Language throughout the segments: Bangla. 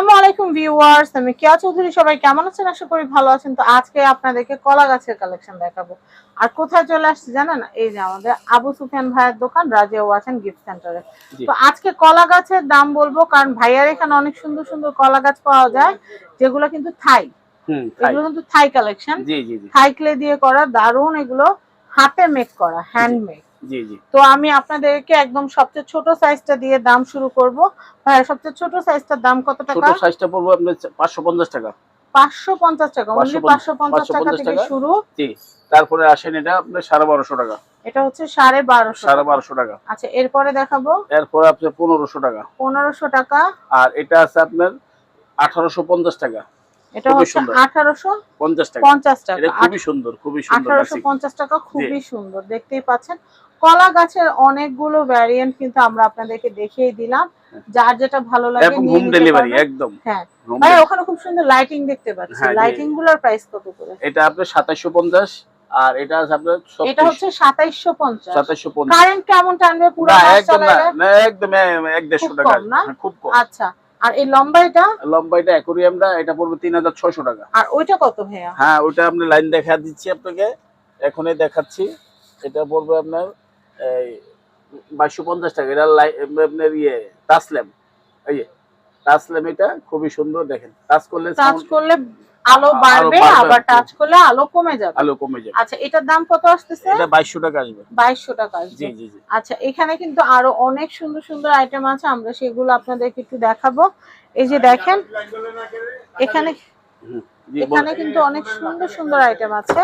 আসসালামু আলাইকুম ভিউয়ার্স আমি কেয়া চৌধুরী সবাই কেমন আছেন? আশা করি ভালো আছেন। তো আজকে আপনাদেরকে কলা গাছের কালেকশন দেখাবো। আর কোথায় চলে আসছে জানেন? এই যে আমাদের আবু সুফিয়ান ভাইয়ের দোকান রাজিয়া ওয়াচেন গিফট সেন্টারে। তো আজকে কলা গাছের দাম বলব কারণ ভাইয়ার এখানে অনেক সুন্দর সুন্দর কলা গাছ পাওয়া যায় যেগুলো কিন্তু থাই। হুম এগুলো কিন্তু থাই কালেকশন জি জি জি। থাই ক্লে দিয়ে করা দারুণ এগুলো হাতে মেক করা হ্যান্ডমেড তো আমি আপনাদেরকে একদম সবচেয়ে ছোট সাইজটা দিয়ে দাম শুরু করব। ভাইয়া সবচেয়ে ছোট সাইজটার দাম কত টাকা? ছোট সাইজটা পড়বে আপনার পাঁচশো পঞ্চাশ টাকা। পাঁচশো পঞ্চাশ টাকা অনলি 550 পাঁচশো পঞ্চাশ টাকা থেকে শুরু। জি। তারপরে আসেন এটা আপনার সাড়ে বারোশো টাকা। এটা হচ্ছে সাড়ে বারোশো সাড়ে বারোশো টাকা। আচ্ছা এরপরে দেখাবো। এরপরে আপনার পনেরোশো টাকা। পনেরোশো টাকা। আর এটা আছে আপনার আঠারোশো পঞ্চাশ টাকা। এটা হচ্ছে সুন্দর। আঠারোশো পঞ্চাশ টাকা পঞ্চাশ টাকা। এটা খুবই সুন্দর খুবই সুন্দর আঠারোশো নাসিক। পঞ্চাশ টাকা খুবই সুন্দর দেখতেই পাচ্ছেন। কলা গাছের অনেকগুলো ভ্যারিয়েন্ট কিন্তু আমরা আপনাদেরকে দেখিয়ে দিলাম। যার যেটা ভালো লাগে এবং হোম ডেলিভারি একদম। হ্যাঁ। ভাই ওখানে খুব সুন্দর লাইটিং দেখতে পাচ্ছি। লাইটিংগুলোর প্রাইস কত করে? এটা আপনার সাতাশশো পঞ্চাশ আর এটা আছে আপনার এটা হচ্ছে সাতাইশশো পঞ্চাশ। সাতাশশো পঞ্চাশ। কারেন্ট কেমন টানবে? পুরো মাস একদম না একদম এক দেড়শো খুব টাকা না? হ্যাঁ, খুব কম। আচ্ছা আর এই লম্বা এটা লম্বা এটা অ্যাকোরিয়ামটা এটা পড়বে তিন হাজার ছয়শো টাকা। আর ওইটা কত ভাইয়া? হ্যাঁ ওইটা আপনি লাইন দেখা দিচ্ছি আপনাকে। এখনই দেখাচ্ছি। এটা পড়বে আপনার বাইশশো পঞ্চাশ টাকা এটা আপনার ইয়ে টাসলেম এই যে টাসলেম এটা খুবই সুন্দর দেখেন। টাচ করলে টাচ করলে আলো আলো বাড়বে বাড়বে আবার টাচ করলে আলো কমে যাবে। আলো কমে যাবে। আচ্ছা এটার দাম কত আসতেছে? এটা বাইশশো টাকা আসবে। বাইশশো টাকা আসবে। জি জি আচ্ছা এখানে কিন্তু আরও অনেক সুন্দর সুন্দর আইটেম আছে আমরা সেগুলো আপনাদেরকে একটু দেখাবো। এই যে দেখেন এখানে এখানে কিন্তু অনেক সুন্দর সুন্দর আইটেম আছে।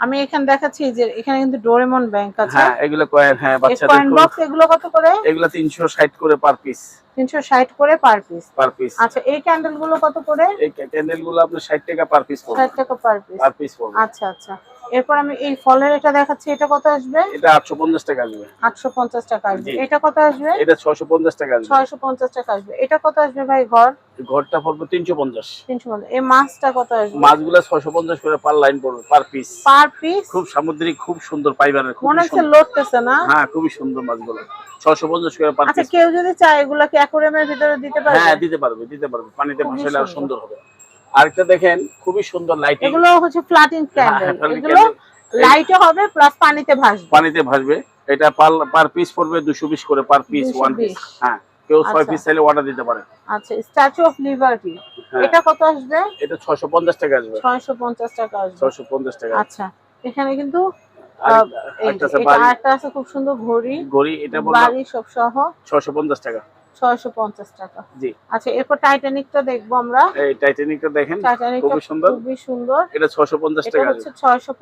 আমি এখানে দেখাচ্ছি যে এখানে কিন্তু ডোরেমন ব্যাংক আছে। হ্যাঁ এগুলো কয়েন হ্যাঁ বাচ্চাদের কয়েন বক্স এগুলো কত করে? এগুলো তিনশো ষাট করে পার পিস তিনশো ষাট করে পার পিস পার পিস আচ্ছা এই ক্যান্ডেলগুলো কত করে? এই ক্যান্ডেলগুলো আপনার ষাট টাকা পার পিস পড়বে। ষাট টাকা পার পিস পার পিস পড়বে। আচ্ছা আচ্ছা। এরপর আমি এই ফলের এটা দেখাচ্ছি এটা কত আসবে? এটা আটশো পঞ্চাশ টাকা আসবে। আটশো পঞ্চাশ টাকা আসবে। এটা কত আসবে? এটা ছশো পঞ্চাশ টাকা আসবে। ছয়শো পঞ্চাশ টাকা আসবে। এটা কত আসবে ভাই ঘর? ঘরটা পড়বে তিনশো পঞ্চাশ। তিনশো পঞ্চাশ। এই মাছটা কত আসবে? মাছগুলো ছশো পঞ্চাশ করে পার লাইন পড়বে পার পিস পার পিস খুব সামুদ্রিক খুব সুন্দর পাইবারের খুব মনে হচ্ছে লড়তেছে না? হ্যাঁ খুবই সুন্দর মাছগুলো। ছশো পঞ্চাশ করে পার আচ্ছা কেউ যদি চায় এগুলাকে অ্যাকোরিয়ামের ভিতরে দিতে পারবে? হ্যাঁ দিতে পারবে দিতে পারবে। পানিতে সুন্দর। সুন্দর হবে। আরেকটা দেখেন খুবই সুন্দর লাইটিং এগুলো হচ্ছে ফ্লাটিং ক্যান্ডেল হ্যাঁ, এগুলো। লাইটও হবে প্লাস পানিতে ভাসবে। পানিতে ভাসবে। এটা পার পিস পড়বে দুশো বিশ করে পার পিস 220 ওয়ান পিস হ্যাঁ কেউ ছয় আচ্ছা। পিস চাইলে অর্ডার দিতে পারে। আচ্ছা স্ট্যাচু অফ লিবার্টি। এটা কত আসবে? এটা ছশো পঞ্চাশ টাকা আসবে। ছয়শো পঞ্চাশ টাকা আসবে। ছশো পঞ্চাশ টাকা। আচ্ছা এখানে কিন্তু আছে এটা আছে খুব সুন্দর ঘড়ি। ঘড়ি এটা বাড়ি সব সহ ছশো পঞ্চাশ টাকা। ছয়শো পঞ্চাশ টাকা। জি। আচ্ছা এরপর টাইটানিকটা দেখব আমরা। এই টাইটানিকটা দেখেন খুবই সুন্দর। সুন্দর। এটা ছশো পঞ্চাশ এটা টাকা টাকা ছশো আসবে।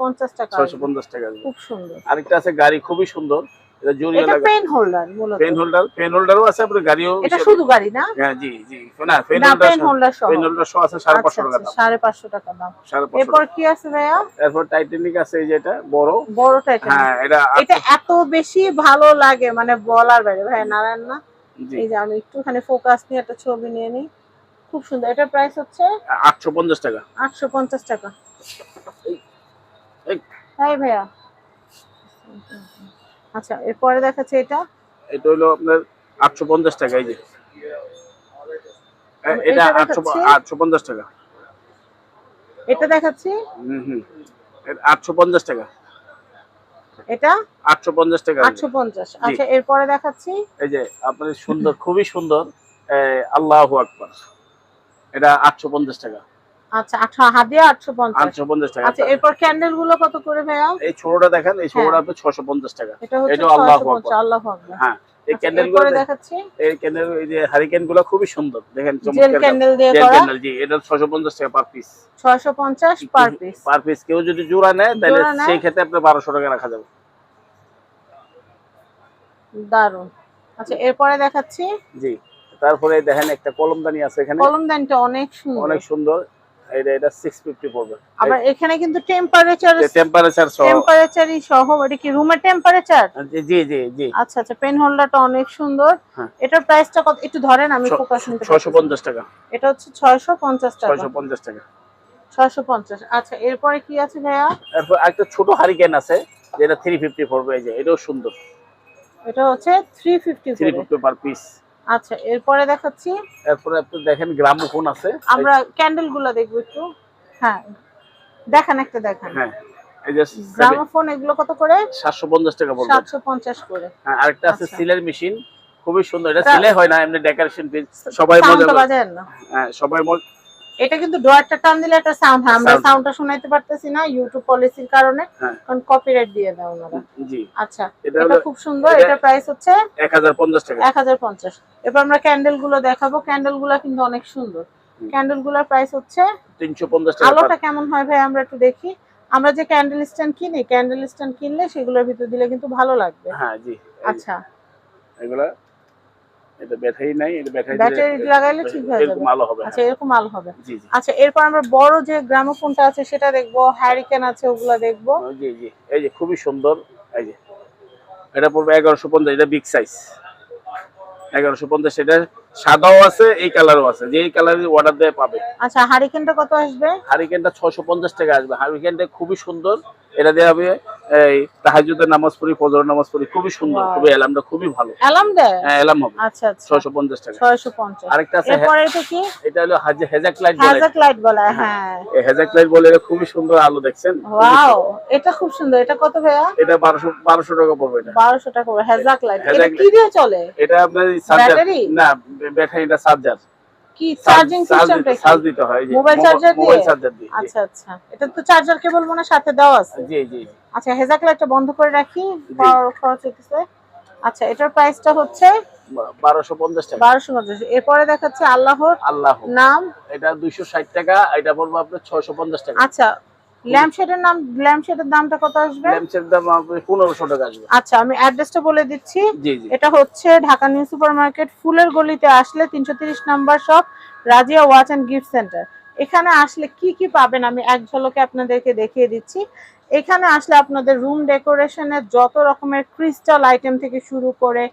পঞ্চাশ টাকা খুব সুন্দর। আরেকটা আছে গাড়ি খুবই সুন্দর। এটা জড়িয়ে এটা পেন হোল্ডার মূলত। পেন হোল্ডার পেন হোল্ডারও আছে আপনার গাড়িও এটা শুধু গাড়ি না? হ্যাঁ জি জি। না পেন হোল্ডার পেন হোল্ডার সহ। পেন হোল্ডার সহ আছে সাড়ে আচ্ছা পাঁচশো টাকা আচ্ছা, দাম টাকা দাম। এরপর কি আছে ভাইয়া? এরপর টাইটানিক আছে এই যেটা বড়। বড় টাইটানিক হ্যাঁ এটা এটা এত বেশি ভালো লাগে মানে বলার বাইরে। ভাই নারায়ণ না? এই যে আমি একটুখানি ফোকাস নিয়ে একটা ছবি নিয়ে নিই। খুব সুন্দর। এটার প্রাইস হচ্ছে আটশো পঞ্চাশ টাকা। আটশো পঞ্চাশ টাকা। এই, হ্যাঁ ভাইয়া। আচ্ছা এরপরে দেখাচ্ছে এটা। এটা হলো আপনার আটশো পঞ্চাশ টাকা এই যে। এটা এটা আটশো দেখাচ্ছি। আটশো পঞ্চাশ টাকা। এটা দেখাচ্ছি। হুম হুম। আটশো পঞ্চাশ টাকা। এটা? আটশো পঞ্চাশ টাকা আসবে। আটশো পঞ্চাশ। আচ্ছা এরপরে দেখাচ্ছি? এই যে সুন্দর খুবই সুন্দর আল্লাহ আকবর। এটা আটশো পঞ্চাশ টাকা। আচ্ছা হাদিয়া টাকা। আচ্ছা এরপর ক্যান্ডেলগুলো কত করে ভাইয়া? এই ছোটটা দেখেন এই ছোটটা হ্যাঁ। আপনার ছশো পঞ্চাশ টাকা। এটা হচ্ছে আল্লাহু আকবার। আল্লাহ আকবার। হ্যাঁ এই আচ্ছা, ক্যান্ডেলগুলো দেখাচ্ছি? এই ক্যান্ডেল এই যে হারিকেনগুলো খুবই সুন্দর। দেখেন চমৎকার ক্যান্ডেল দিয়ে করা। ক্যান্ডেল জি এটা ছশো পঞ্চাশ টাকা পার পিস ছয়শো পঞ্চাশ পার পিস পার পিস কেউ যদি জোড়া নেয় তাহলে সেই ক্ষেত্রে আপনার বারোশো টাকা রাখা যাবে। দারুণ আচ্ছা এরপরে দেখাচ্ছি। জি তারপরে দেখেন একটা কলমদানি আছে এখানে। কলমদানিটা অনেক সুন্দর। অনেক সুন্দর। এটা এটা সিক্স ফিফটি পড়বে। আবার এখানে কিন্তু টেম্পারেচার টেম্পারেচার সহ। টেম্পারেচারই সহ এটা কি রুমের টেম্পারেচার জি জি জি আচ্ছা আচ্ছা পেন হোল্ডারটা অনেক সুন্দর। হ্যাঁ। এটার প্রাইসটা কত? একটু ধরেন আমি ফোকাস নিতে ছশো পঞ্চাশ টাকা। এটা হচ্ছে ছয়শো পঞ্চাশ টাকা। ছয়শো পঞ্চাশ টাকা। ছয়শো পঞ্চাশ। আচ্ছা এরপরে কি আছে ভাইয়া? তারপর একটা ছোট হারিকেন আছে যেটা থ্রি ফিফটি পড়বে এই যে এটাও সুন্দর। এটা হচ্ছে three fifty three fifty per piece আচ্ছা এরপরে দেখাচ্ছি। এরপরে আপনি দেখেন গ্রামোফোন আছে। আমরা ক্যান্ডেলগুলা দেখব একটু। হ্যাঁ দেখান একটা দেখেন। হ্যাঁ এই যে গ্রামোফোন এগুলো কত করে? সাতশো পঞ্চাশ টাকা পড়বে। সাতশো পঞ্চাশ করে। হ্যাঁ, আরেকটা আছে আচ্ছা। সিলের মেশিন খুবই সুন্দর। এটা সিলে হয় না এমনি ডেকোরেশন পিস সবাই মজা করে। না। হ্যাঁ সবাই মজ- এটা কিন্তু ডোয়ারটা টান দিলে একটা সাউন্ড হয়। আমরা সাউন্ডটা শোনাইতে পারতেছি না ইউটিউব পলিসির কারণে হ্যাঁ। কারণ কপিরাইট দিয়ে দেয় ওনারা। জি। আচ্ছা এটা খুব সুন্দর। এটা- প্রাইস হচ্ছে এক হাজার পঞ্চাশ টাকা। এক হাজার পঞ্চাশ। এবার আমরা ক্যান্ডেলগুলো দেখাবো। ক্যান্ডেলগুলো কিন্তু অনেক সুন্দর। ক্যান্ডেলগুলোর প্রাইস হচ্ছে তিনশো পঞ্চাশ টাকা আলোটা কেমন হয় ভাই? আমরা একটু দেখি। আমরা যে ক্যান্ডেল স্ট্যান্ড কিনি ক্যান্ডেল স্ট্যান্ড কিনলে সেগুলোর ভিতর দিলে কিন্তু ভালো লাগবে। হ্যাঁ জি। আচ্ছা। এগুলা এটা ব্যাটারি নাই এটা ব্যাটারি ব্যাটারি লাগাইলে ঠিক হয়ে যাবে। আলো হবে আচ্ছা। এরকম আলো হবে। জি জি। আচ্ছা এরপর আমরা বড় যে গ্রামোফোনটা আছে সেটা দেখব হ্যারিকেন আছে ওগুলা দেখব। জি জি। এই যে খুবই সুন্দর এই যে। এটা পড়বে এগারোশো পঞ্চাশ এটা বিগ সাইজ এগারোশো পঞ্চাশ এটা সাদাও আছে এই কালারও আছে। কালারের অর্ডার দেয় পাবে। আচ্ছা হারিকেনটা কত আসবে? হারিকেনটা ছশো পঞ্চাশ টাকা আসবে। হারিকেনটা খুবই সুন্দর। এটা দেওয়া হবে এই তাহাজুদের নামাজ পড়ি ফজর নামাজ পড়ি খুবই সুন্দর খুবই এলামটা খুবই ভালো। অ্যালার্ম দেয়? হ্যাঁ এলাম হবে। আচ্ছা আচ্ছা। ছশো পঞ্চাশ টাকা। ছয়শো পঞ্চাশ। আরেকটা আছে এরপরে এটা কি? এটা হলো হাজ- হেজাক লাইট বলে। হ্যাজাক লাইট বলা হয়, হ্যাঁ। এই হেজাক লাইট বলে এটা খুবই সুন্দর আলো দেখছেন। ওয়াও এটা খুব সুন্দর। এটা কত ভাইয়া? এটা বারোশো বারোশো টাকা পড়বে এটা। বারোশো টাকা করে হ্যাজাক লাইট এটা কি দিয়ে চলে? এটা আপনার চার্জার? না ব্যাটারিটা চার্জার কি চার্জিং সিস্টেমটা চার্জ দিতে হয় দিয়ে? মোবাইল চার্জার দিয়ে? আচ্ছা আচ্ছা। এটা তো চার্জার কেবল মনে সাথে দেওয়া আছে? জি জি আচ্ছা হেজাক লাইটটা বন্ধ করে রাখি পাওয়ার খরচ হচ্ছে আচ্ছা এটার প্রাইসটা হচ্ছে? বারোশো পঞ্চাশ টাকা। বারোশো পঞ্চাশ। এরপরে দেখাচ্ছে আল্লাহর আল্লাহ নাম? এটা দুইশো ষাট টাকা এটা বলব আপনার ছয়শো পঞ্চাশ টাকা। আচ্ছা ল্যাম্পশেডের নাম ল্যাম্পশেডের দামটা কত আসবে? ল্যাম্পসের দাম আপনার পনেরোশো টাকা আসবে। আচ্ছা আমি অ্যাড্রেসটা বলে দিচ্ছি। এটা হচ্ছে ঢাকা নিউ সুপার মার্কেট ফুলের গলিতে আসলে তিনশো তিরিশ number shop Razia watch and gift centre. এখানে আসলে কি কি পাবেন আমি এক ঝলকে আপনাদেরকে দেখিয়ে দিচ্ছি। এখানে আসলে আপনাদের রুম ডেকোরেশনের যত রকমের ক্রিস্টাল আইটেম থেকে শুরু করে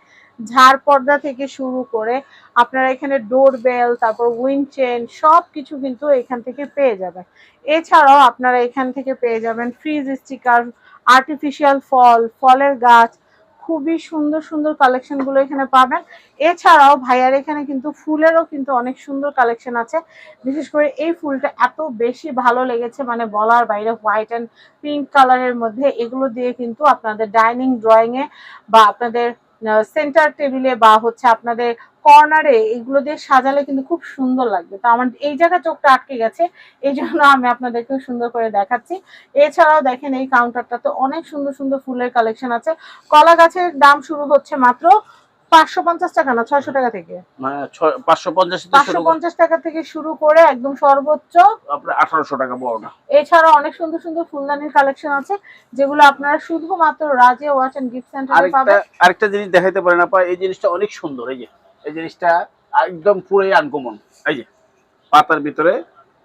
ঝাড় পর্দা থেকে শুরু করে আপনারা এখানে ডোর বেল তারপর উইন্ড চেন সব কিছু কিন্তু এখান থেকে পেয়ে যাবেন। এছাড়াও আপনারা এখান থেকে পেয়ে যাবেন ফ্রিজ স্টিকার আর্টিফিশিয়াল ফল ফলের গাছ, খুবই সুন্দর সুন্দর কালেকশনগুলো এখানে পাবেন। এছাড়াও ভাইয়ার এখানে কিন্তু ফুলেরও কিন্তু অনেক সুন্দর কালেকশন আছে। বিশেষ করে এই ফুলটা এত বেশি ভালো লেগেছে মানে বলার বাইরে হোয়াইট অ্যান্ড পিঙ্ক কালারের মধ্যে এগুলো দিয়ে কিন্তু আপনাদের ডাইনিং ড্রয়িং এ বা আপনাদের সেন্টার টেবিলে বা হচ্ছে আপনাদের কর্নারে এগুলো দিয়ে সাজালে কিন্তু খুব সুন্দর লাগবে। তো আমার এই জায়গায় চোখটা আটকে গেছে, এই জন্য আমি আপনাদেরকে সুন্দর করে দেখাচ্ছি। এছাড়াও দেখেন এই কাউন্টারটা তো অনেক সুন্দর সুন্দর ফুলের কালেকশন আছে। কলা গাছের দাম শুরু হচ্ছে মাত্র পাঁচশো পঞ্চাশ টাকা না ছয়শো টাকা থেকে? মানে ছয়- পাঁচশো পঞ্চাশ থেকে পাঁচশো শুরু করে পঞ্চাশ টাকা থেকে শুরু করে একদম সর্বোচ্চ। আপনার আঠারোশো টাকা বড়টা। এছাড়া অনেক সুন্দর সুন্দর ফুলদানির কালেকশন আছে যেগুলো আপনারা শুধুমাত্র রাজিয়া ওয়াচ এন্ড গিফট সেন্টারে পাবেন। আরেকটা জিনিস দেখাইতে পারেন আপা এই জিনিসটা অনেক সুন্দর এই যে। এই জিনিসটা একদম পুরোই আনকমন এই যে। পাতার ভিতরে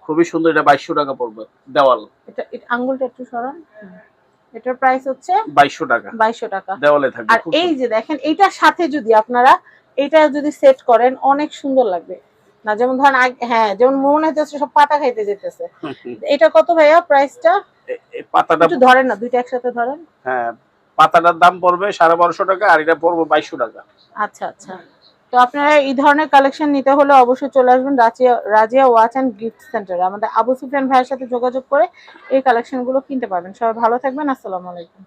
খুবই সুন্দর এটা বাইশশো টাকা পড়বে দেওয়াল। এটা আঙ্গুলটা একটু সরান। এটার প্রাইস হচ্ছে বাইশশো টাকা। বাইশশো টাকা। দেওয়ালে থাকবে আর এই যে দেখেন এইটার সাথে যদি আপনারা এটা যদি সেট করেন অনেক সুন্দর লাগবে। না যেমন ধরেন হ্যাঁ যেমন মনে হচ্ছে সব পাতা খাইতে যেতেছে। এটা কত ভাইয়া প্রাইসটা পাতাটা একটু ধরেন না দুইটা একসাথে ধরেন। হ্যাঁ পাতাটার দাম পড়বে সাড়ে বারোশো টাকা আর এটা পড়বে বাইশশো টাকা। আচ্ছা আচ্ছা। তো আপনারা এই ধরনের কালেকশন নিতে হলে অবশ্যই চলে আসবেন Razia Razia watch and gift সেন্টারে আমাদের আবু সুফিয়ান ভাইয়ের সাথে যোগাযোগ করে এই কালেকশনগুলো কিনতে পারবেন। সবাই ভালো থাকবেন। আসসালামু আলাইকুম।